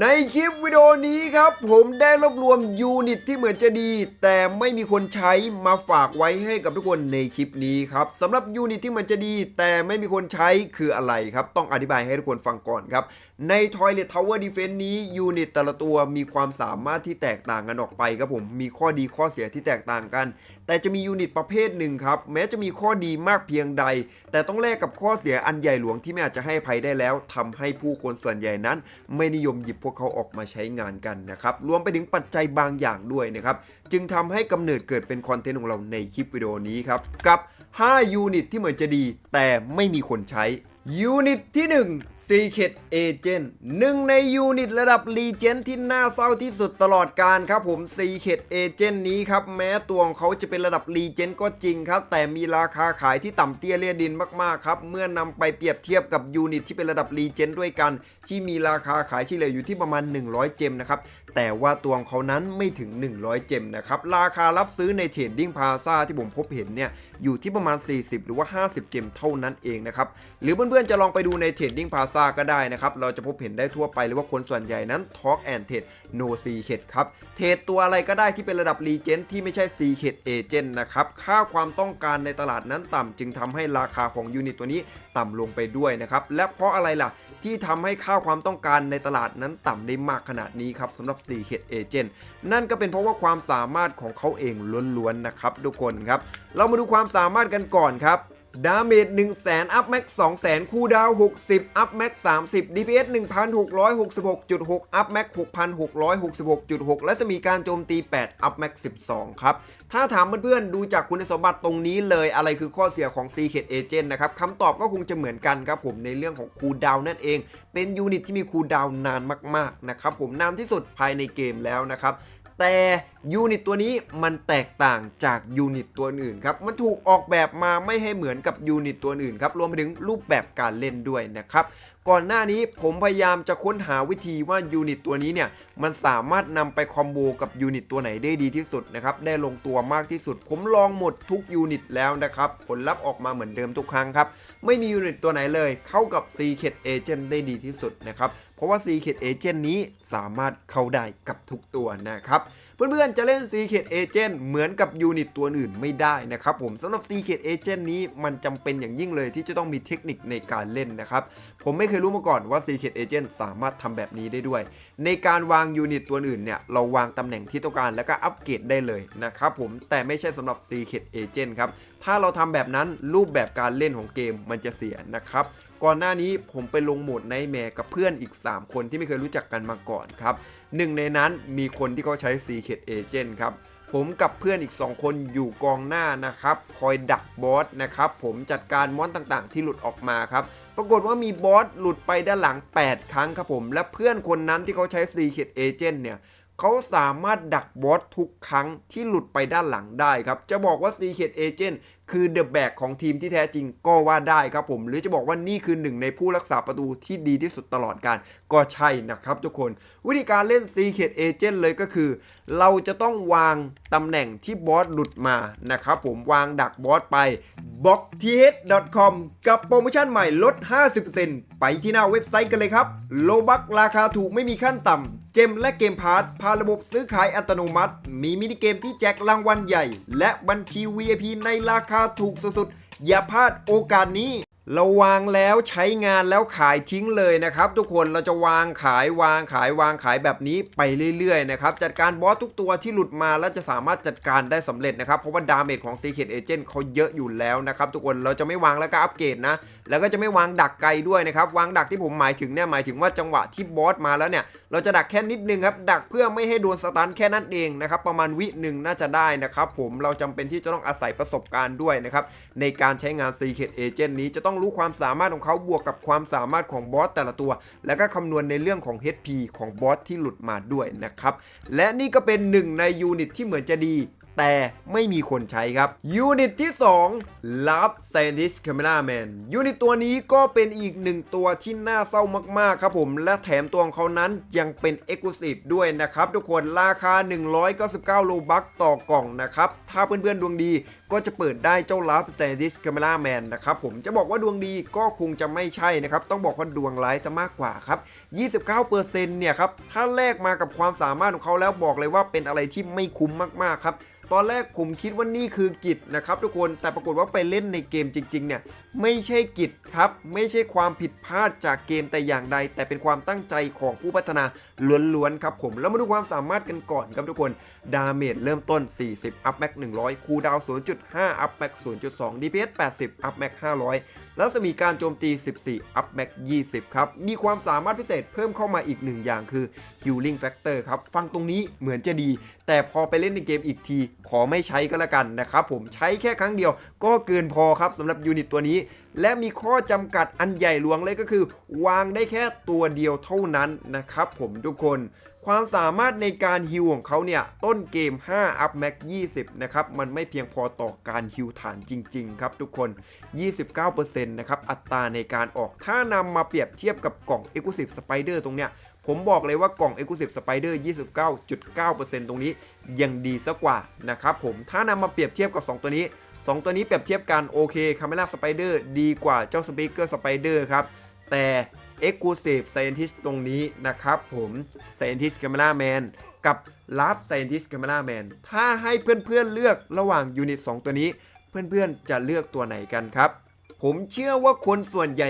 ในคลิปวิดีโอนี้ครับ ผมได้รวบรวมยูนิตที่เหมือนจะดี แต่ไม่มีคนใช้มาฝากไว้ให้กับทุกคนในคลิปนี้ครับสำหรับยูนิตที่เหมือนจะดี แต่ไม่มีคนใช้คืออะไรครับ ต้องอธิบายให้ทุกคนฟังก่อนครับ ใน Toilet Tower Defense นี้ยูนิตแต่ละตัวมีความสามารถที่แตกต่างกันออกไปครับผมมีข้อดีข้อเสียที่แตกต่างกัน แต่จะมียูนิตประเภทหนึ่งครับแม้จะมีข้อดีมากเพียงใด แต่ต้องแลกกับข้อเสียอันใหญ่หลวงที่ไม่อาจจะให้ภัยได้แล้วทำให้ผู้คนส่วนใหญ่นั้น ไม่นิยมหยิบพวกเขาออกมาใช้งานกันนะครับ รวมไปถึงปัจจัยบางอย่างด้วยนะครับ จึงทำให้กำเนิดเกิดเป็นคอนเทนต์ของเราในคลิปวิดีโอนี้ครับ กับ 5 ยูนิตที่เหมือนจะดีแต่ไม่มีคนใช้ ยูนิตที่1 Secret Agent หนึ่งในยูนิตระดับ Legend ที่น่าเศร้าที่สุดตลอดการครับผม Secret Agent นี้ครับ แม้ตัวของเขาจะเป็นระดับ Legend ก็จริงครับ แต่มีราคาขายที่ต่ำเตี้ยเลียดินมากๆครับ เมื่อนำไปเปรียบเทียบกับยูนิตที่เป็นระดับ Legend ด้วยกัน ที่มีราคาขายเฉลี่ยอยู่ที่ประมาณ 100 เจมนะครับ แต่ว่าตัวของเขานั้นไม่ถึง 100 เจมนะครับ ราคารับซื้อในเทรดดิ้งพาซาที่ผมพบเห็นเนี่ยอยู่ที่ประมาณ 40 หรือว่า 50 เจมเท่านั้นเองนะครับหรือเพื่อนื่อนๆจะลองไปดูในเทรดดิ้งพาซาก็ได้นะครับ เราจะพบเห็นได้ทั่วไปเลยว่าคนส่วนใหญ่นั้น Talk and Trade No Secret ครับเทรดตัวอะไรก็ได้ที่เป็นระดับ Legend ที่ไม่ใช่ Secret Agent นะครับค่าความต้องการในตลาดนั้นต่ำจึงทำให้ราคาของยูนิตตัวนี้ต่ำลงไปด้วยนะครับและเพราะอะไรล่ะที่ทำให้ค่าความต้องการในตลาดนั้นต่ำได้มากขนาดนี้ครับสำหรับ Secret Agent นั่นก็เป็นเพราะว่าความสามารถของเขาเองล้วนๆนะครับทุกคนครับเรามาดูความสามารถกันก่อนครับ ดาเมจ1 0 0 0 0 0 อัพแม็ก200,000 คูดาว 60 อัพแม็ก30 DPS 1,666.6 อัพแม็ก6,666.6 และจะมีการโจมตี 8 อัพแม็ก12 ครับ ถ้าถามเพื่อนๆ ดูจากคุณสมบัติตรงนี้เลยอะไรคือข้อเสียของ Secret Agent นะครับคำตอบก็คงจะเหมือนกันครับผมในเรื่องของคูดาวนั่นเอง เป็นยูนิตที่มีคูดาวนานมากๆนะครับผมนานที่สุดภายในเกมแล้วนะครับ แต่ยูนิตตัวนี้มันแตกต่างจากยูนิตตัวอื่นครับมันถูกออกแบบมาไม่ให้เหมือนกับยูนิตตัวอื่นครับรวมไปถึงรูปแบบการเล่นด้วยนะครับก่อนหน้านี้ผมพยายามจะค้นหาวิธีว่ายูนิตตัวนี้เนี่ยมันสามารถนำไปคอมโบกับยูนิตตัวไหนได้ดีที่สุดนะครับได้ลงตัวมากที่สุด ผมลองหมดทุกยูนิตแล้วนะครับผลลัพธ์ออกมาเหมือนเดิมทุกครั้งครับไม่มียูนิตตัวไหนเลย เข้ากับ Secret Agent ได้ดีที่สุดนะครับ เพราะว่า Secret Agent นี้สามารถเข้าได้กับทุกตัวนะครับ เพื่อนๆจะเล่น Secret Agent เหมือนกับยูนิตตัวอื่นไม่ได้นะครับผมสำหรับ Secret Agent นี้มันจำเป็นอย่างยิ่งเลยที่จะต้องมีเทคนิคในการเล่นนะครับ ผมไม่เคยรู้มาก่อนว่า Secret Agent สามารถทำแบบนี้ได้ด้วย ในการวางยูนิตตัวอื่นเนี่ยเราวางตำแหน่งที่ต้องการแล้วก็อัปเกรดได้เลยนะครับผมแต่ไม่ใช่สำหรับ Secret Agent ครับถ้าเราทำแบบนั้นรูปแบบการเล่นของเกมมันจะเสียนะครับ ก่อนหน้านี้ผมไปลงโหมดในแมกับเพื่อนอีก 3 คนที่ไม่เคยรู้จักกันมาก่อนครับหนึ่งในนั้นมีคนที่เขาใช้ Secret Agent ครับผมกับเพื่อนอีก 2 คนอยู่กองหน้านะครับ คอยดักบอสนะครับ ผมจัดการมอนต่างๆ ที่หลุดออกมาครับ ปรากฏว่ามีบอสหลุดไปด้านหลัง 8 ครั้งครับผม และเพื่อนคนนั้นที่เขาใช้ Secret Agent เนี่ย เขาสามารถดักบอสทุกครั้งที่หลุดไปด้านหลังได้ครับ จะบอกว่า Secret Agent คือเดอะแบกของทีมที่แท้จริงก็ว่าได้ครับผม หรือจะบอกว่านี่คือหนึ่งในผู้รักษาประตูที่ดีที่สุดตลอดการก็ใช่นะครับทุกคน วิธีการเล่น Secret Agent เลยก็คือ เราจะต้องวางตำแหน่งที่บอสหลุดมานะครับผมวางดักบอสไป b o x t h c o m กับโปรโมชั่นใหม่ลด 50%ไปที่หน้าเว็บไซต์กันเลยครับโลบักราคาถูกไม่มีขั้นต่ำ เจมและเกมพาร์ทพาระบบซื้อขายอัตโนมัติ มีมินิเกมที่แจกรางวัลใหญ่ และบัญชี VIP ในราคาถูกสุดๆอย่าพลาดโอกาสนี้ เราวางแล้วใช้งานแล้วขายทิ้งเลยนะครับ ทุกคนเราจะวางขายวางขายวางขายแบบนี้ไปเรื่อยๆนะครับจัดการบอสทุกตัวที่หลุดมาแล้วจะสามารถจัดการได้สำเร็จนะครับเพราะว่าดาเมจของ Secret Agent เขาเยอะอยู่แล้วนะครับทุกคนเราจะไม่วางแล้วก็อัปเกรดนะ แล้วก็จะไม่วางดักไกลด้วยนะครับวางดักที่ผมหมายถึงเนี่ยหมายถึงว่าจังหวะที่บอสมาแล้วเนี่ยเราจะดักแค่นิดนึงครับดักเพื่อไม่ให้โดนสตันแค่นั้นเองนะครับประมาณวิหนึ่งน่าจะได้นะครับผมเราจำเป็นที่จะต้องอาศัยประสบการณ์ด้วยนะครับในการใช้งาน Secret Agent นี้จะต้องรู้ความสามารถของเขาบวกกับความสามารถของบอสแต่ละตัว แล้วก็คำนวณในเรื่องของ HP ของบอสที่หลุดมาด้วยนะครับ และนี่ก็เป็นหนึ่งในยูนิตที่เหมือนจะดี แต่ไม่มีคนใช้ครับยูนิตที่ 2 Love Scientist Cameraman ยูนิตตัวนี้ก็เป็นอีกหนึ่งตัวที่น่าเศร้ามากๆครับผมและแถมตัวของเขานั้นยังเป็น Exclusive ด้วยนะครับทุกคนราคา 199 โลบัคต่อกล่องนะครับ ถ้าเพื่อนๆดวงดีก็จะเปิดได้เจ้า Love Scientist Cameraman นะครับผมจะบอกว่าดวงดีก็คงจะไม่ใช่นะครับ ต้องบอกว่าดวงร้ายซะมากกว่าครับ 29%เนี่ยครับถ้าแลกมากับความสามารถของเขาแล้วบอกเลยว่าเป็นอะไรที่ไม่คุ้มมากๆครับตอนแรกผมคิดว่านี่คือกิจนะครับทุกคนแต่ปรากฏว่าไปเล่นในเกมจริงๆเนี่ยไม่ใช่กิจครับ ไม่ใช่ความผิดพลาดจากเกมแต่อย่างใด แต่เป็นความตั้งใจของผู้พัฒนาล้วนๆครับผมแล้วมาดูความสามารถกันก่อนครับทุกคนดาเมจเริ่มต้น 40 อัพแม็ก100 คูดาว 0.5 อัพแม็ก0.2 DPS 80 อัพแม็ก500 แล้วจะมีการโจมตี 14อัพแม็ก20 ครับ มีความสามารถพิเศษเพิ่มเข้ามาอีกหนึ่งอย่างคือ Healing Factor ครับ ฟังตรงนี้เหมือนจะดี แต่พอไปเล่นในเกมอีกที ขอไม่ใช้ก็แล้วกันนะครับผมใช้แค่ครั้งเดียว ก็เกินพอครับสำหรับยูนิตตัวนี้ และมีข้อจำกัดอันใหญ่หลวงเลยก็คือ วางได้แค่ตัวเดียวเท่านั้นนะครับผมทุกคน ความสามารถในการฮิวของเขาเนี่ย ต้นเกม 5 อัพแม็ก 20 นะครับ มันไม่เพียงพอต่อการฮิวฐานจริง ๆ ครับทุกคน 29%นะครับ อัตราในการออก ถ้านำมาเปรียบเทียบกับกล่อง Exclusive Spider ตรงเนี้ยผมบอกเลยว่ากล่อง Exclusive Spider 29.9%ตรงนี้ยังดีซะกว่านะครับผมถ้านำมาเปรียบเทียบกับ 2 ตัวนี้ 2 ตัวนี้เปรียบเทียบกันโอเค Camera Spider ดีกว่าเจ้า Speaker Spider ครับแต่ Exclusive Scientist ตรงนี้นะครับผม Scientist Cameraman กับ Lab Scientist Cameraman ถ้าให้เพื่อนๆเลือกระหว่างยูนิต 2 ตัวนี้ เพื่อนๆจะเลือกตัวไหนกันครับ ผมเชื่อว่าคนส่วนใหญ่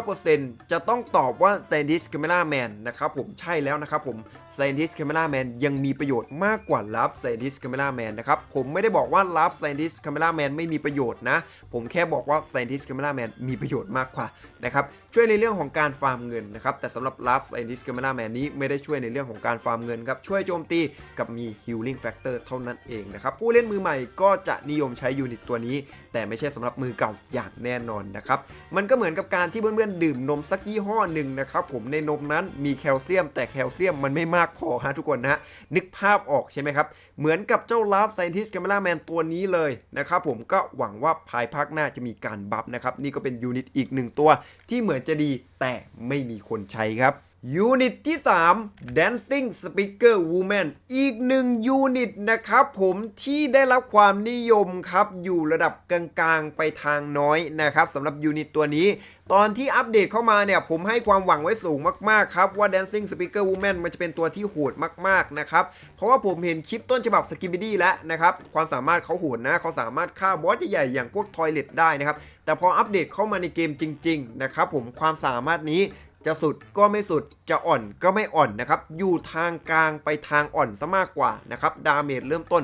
99.9%จะต้องตอบว่า Scientist Cameraman นะครับผมใช่แล้วนะครับผม Scientist Cameraman ยังมีประโยชน์มากกว่า Lab Scientist Cameraman นะครับผมไม่ได้บอกว่า Lab Scientist Cameraman ไม่มีประโยชน์นะ ผมแค่บอกว่า Scientist Cameraman มีประโยชน์มากกว่านะครับช่วยในเรื่องของการฟาร์มเงินนะครับแต่สำหรับ Lab Scientist Cameraman นี้ไม่ได้ช่วยในเรื่องของการฟาร์มเงินครับช่วยโจมตีกับมี Healing Factor เท่านั้นเองนะครับผู้เล่นมือใหม่ก็จะนิยมใช้ยูนิตตัวนี้ แต่ไม่ใช่สำหรับมือเก่าอย่างแน่นอนนะครับมันก็เหมือนกับการที่เพื่อนๆดื่มนมสักยี่ห้อหนึ่งนะครับผมในนมนั้นมีแคลเซียม แต่แคลเซียมมันไม่มากพอฮะทุกคนนะฮะนึกภาพออกใช่ไหมครับ เหมือนกับเจ้าลาฟไซนติสแคมเมล่าแมนตัวนี้เลยนะครับผมก็หวังว่าภายภาคหน้าจะมีการบัฟนะครับ นี่ก็เป็นยูนิตอีกหนึ่งตัวที่เหมือนจะดีแต่ไม่มีคนใช้ครับ ยูนิตที่ 3 Dancing Speaker Woman อีกหนึ่งยูนิตนะครับผมที่ได้รับความนิยมครับ อยู่ระดับกลางๆ ไปทางน้อยนะครับสำหรับยูนิตตัวนี้ ตอนที่อัปเดตเข้ามาเนี่ย ผมให้ความหวังไว้สูงมากๆครับ ว่า Dancing Speaker Woman มันจะเป็นตัวที่โหดมากๆนะครับ เพราะว่าผมเห็นคลิปต้นฉบับสกิมบิดี้แล้วนะครับ ความสามารถเขาโหดนะเขาสามารถฆ่าบอสใหญ่ๆอย่างพวกทอยเลตได้นะครับแต่พออัปเดตเข้ามาในเกมจริง ๆ นะครับผมความสามารถนี้ จะสุดก็ไม่สุดจะอ่อนก็ไม่อ่อนนะครับ อยู่ทางกลางไปทางอ่อนซะมากกว่านะครับ ดาเมจเริ่มต้น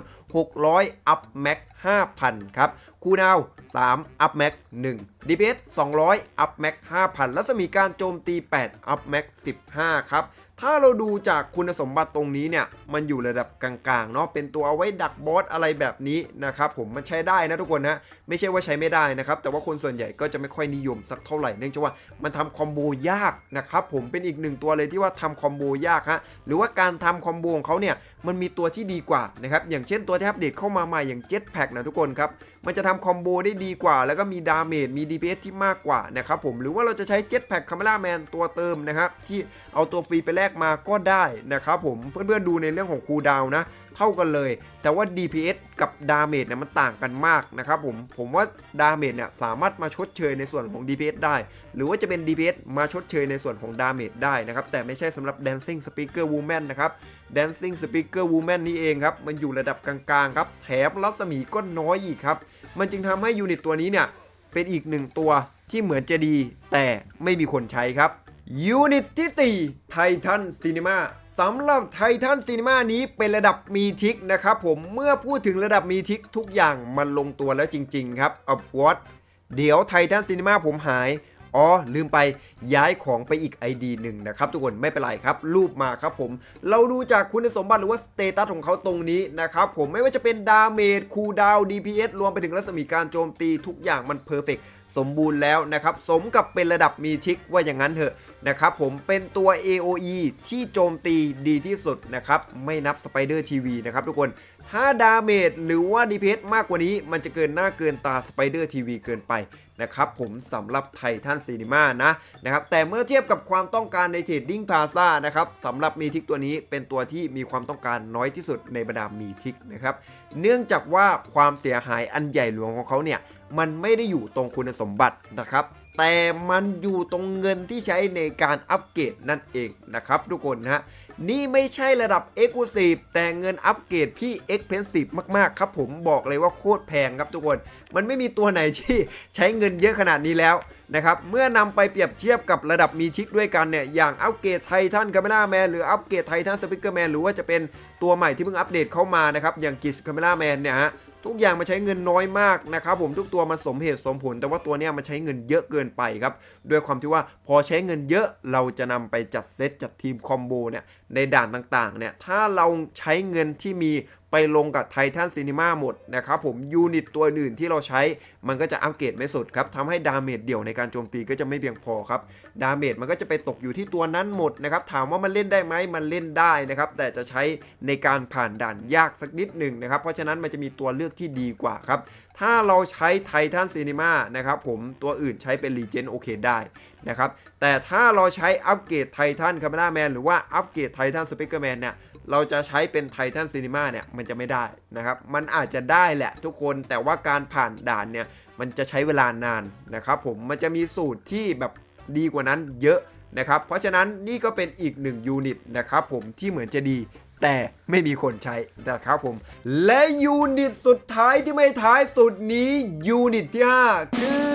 600 อัพแม็ก5,000 ครับ คูดาว3อัพแม็ก1 DPS 200 อัพแม็ก5,000แล้วจะมีการโจมตี 8 อัพแม็ก15 ครับ ถ้าเราดูจากคุณสมบัติตรงนี้เนี่ย มันอยู่ระดับกลางๆเนาะ เป็นตัวเอาไว้ดักบอสอะไรแบบนี้นะครับผม มันใช้ได้นะทุกคนนะ ไม่ใช่ว่าใช้ไม่ได้นะครับ แต่ว่าคนส่วนใหญ่ก็จะไม่ค่อยนิยมสักเท่าไหร่ เนื่องจากว่ามันทำคอมโบยากนะครับผม เป็นอีกหนึ่งตัวเลยที่ว่าทำคอมโบยากฮะ หรือว่าการทำคอมโบของเขาเนี่ย มันมีตัวที่ดีกว่านะครับ อย่างเช่นตัวที่อัปเดตเข้ามาใหม่อย่าง Jetpack นะทุกคนครับ มันจะทำคอมโบได้ดีกว่า แล้วก็มีดาเมจ มี DPS ที่มากกว่านะครับผม หรือว่าเราจะใช้ Jetpack Camera Man ตัวเติมนะครับที่เอาตัวฟรีไปแลกมาก็ได้นะครับผมเพื่อนๆดูในเรื่องของคูดาวน์นะ เท่ากันเลย แต่ว่า DPS กับดาเมจเนี่ยมันต่างกันมากนะครับผมผมว่าดาเมจเนี่ยสามารถมาชดเชยในส่วนของ DPS ได้ หรือว่าจะเป็น DPS มาชดเชยในส่วนของดาเมจได้นะครับแต่ไม่ใช่สำหรับ Dancing Speaker Woman นะครับ Dancing Speaker Woman นี่เองครับมันอยู่ระดับกลางๆครับแถมรัศมีก็น้อยอีกครับมันจึงทำให้ยูนิตตัวนี้เนี่ยเป็นอีกหนึ่งตัวที่เหมือนจะดีแต่ไม่มีคนใช้ครับ ยูนิตที่ 4 ไททันซีนีมาสำหรับไททันซีนีมานี้เป็นระดับมีทิกนะครับผมเมื่อพูดถึงระดับมีทิกทุกอย่างมันลงตัวแล้วจริง ๆ ครับอัพวอตเดี๋ยวไททันซีนีมาผมหาย อ๋อ ลืมไปย้ายของไปอีก ID หนึ่งนะครับทุกคนไม่เป็นไรครับ รูปมาครับผม เราดูจากคุณสมบัติหรือว่าสเตตัสของเขาตรงนี้นะครับผมไม่ว่าจะเป็นดาเมจคูดาว DPS รวมไปถึงรัศมีการโจมตีทุกอย่างมันเพอร์เฟก สมบูรณ์แล้วนะครับสมกับเป็นระดับมีทิกว่าอย่างนั้นเถอะนะครับผมเป็นตัว AOE ที่โจมตีดีที่สุดนะครับไม่นับสไปเดอร์ทีวีนะครับทุกคนถ้าดาเมจหรือว่าดีเพมากกว่านี้ มันจะเกินหน้าเกินตาสไปเดอร์ทีวีเกินไปนะครับผมสำหรับไททันซีนิมานะนะครับแต่เมื่อเทียบกับความต้องการในเทรดดิ้งพาซานะครับสำหรับมีทิกตัวนี้เป็นตัวที่มีความต้องการน้อยที่สุดในบรรดามีทิกนะครับเนื่องจากว่าความเสียหายอันใหญ่หลวงของเขาเนี่ย มันไม่ได้อยู่ตรงคุณสมบัตินะครับ แต่มันอยู่ตรงเงินที่ใช้ในการอัปเกรดนั่นเองนะครับทุกคนนะฮะนี่ไม่ใช่ระดับ e x c l u s i v e แต่เงินอัปเกรดพี่ Expensive มากๆ ครับผมบอกเลยว่าโคตรแพงครับทุกคน มันไม่มีตัวไหนที่ใช้เงินเยอะขนาดนี้แล้วนะครับเมื่อนำไปเปรียบเทียบกับระดับมีชิกด้วยกันเนี่ยอย่างอัปเกรดไททันคาเมล่าแมนหรืออัปเกรดไททันสปิเกอร์แมนหรือว่าจะเป็นตัวใหม่ที่เพิ่งอัปเดตเข้ามานะครับอย่างกิสคาเมล่าแมนเนี่ยฮะทุกอย่างมันใช้เงินน้อยมากนะครับผมทุกตัวมันสมเหตุสมผล แต่ว่าตัวเนี้ยมันใช้เงินเยอะเกินไปครับด้วยความที่ว่าพอใช้เงินเยอะเราจะนำไปจัดเซตจัดทีมคอมโบเนี่ยในด่านต่างๆเนี่ยถ้าเราใช้เงินที่มี ไปลงกับไททันซีนีมาหมดนะครับผมยูนิตตัวอื่นที่เราใช้มันก็จะอัปเกรดไม่สุดครับทำให้ดาเมจเดี่ยวในการโจมตีก็จะไม่เพียงพอครับดาเมจมันก็จะไปตกอยู่ที่ตัวนั้นหมดนะครับถามว่ามันเล่นได้ไหมมันเล่นได้นะครับแต่จะใช้ในการผ่านด่านยากสักนิดหนึ่งนะครับเพราะฉะนั้นมันจะมีตัวเลือกที่ดีกว่าครับ ถ้าเราใช้ไททันซีนีมานะครับผมตัวอื่นใช้เป็นรีเจนโอเคได้นะครับแต่ถ้าเราใช้อัปเกรดไททันคาเมล่าแมนหรือว่าอัปเกรดไททันสเปกเกอร์แมนเนี่ยเราจะใช้เป็นไททันซีนีมาเนี่ยมันจะไม่ได้นะครับมันอาจจะได้แหละทุกคนแต่ว่าการผ่านด่านเนี่ยมันจะใช้เวลานานนะครับผมมันจะมีสูตรที่แบบดีกว่านั้นเยอะนะครับเพราะฉะนั้นนี่ก็เป็นอีกหนึ่งยูนิตนะครับผมที่เหมือนจะดี แต่ไม่มีคนใช้นะครับผม และยูนิตสุดท้ายที่ไม่ท้ายสุดนี้ยูนิตที่ 5 คือ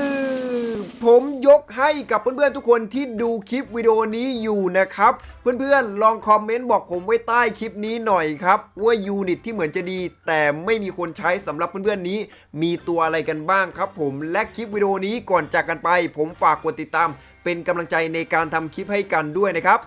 ผมยกให้กับเพื่อนๆทุกคนที่ดูคลิปวิดีโอนี้อยู่นะครับ เพื่อนๆลองคอมเมนต์บอกผมไว้ใต้คลิปนี้หน่อยครับว่ายูนิตที่เหมือนจะดี แต่ไม่มีคนใช้สำหรับเพื่อนๆนี้ มีตัวอะไรกันบ้างครับผมและคลิปวิดีโอนี้ก่อนจากกันไป ผมฝากกดติดตาม เป็นกำลังใจในการทำคลิปให้กันด้วยนะครับ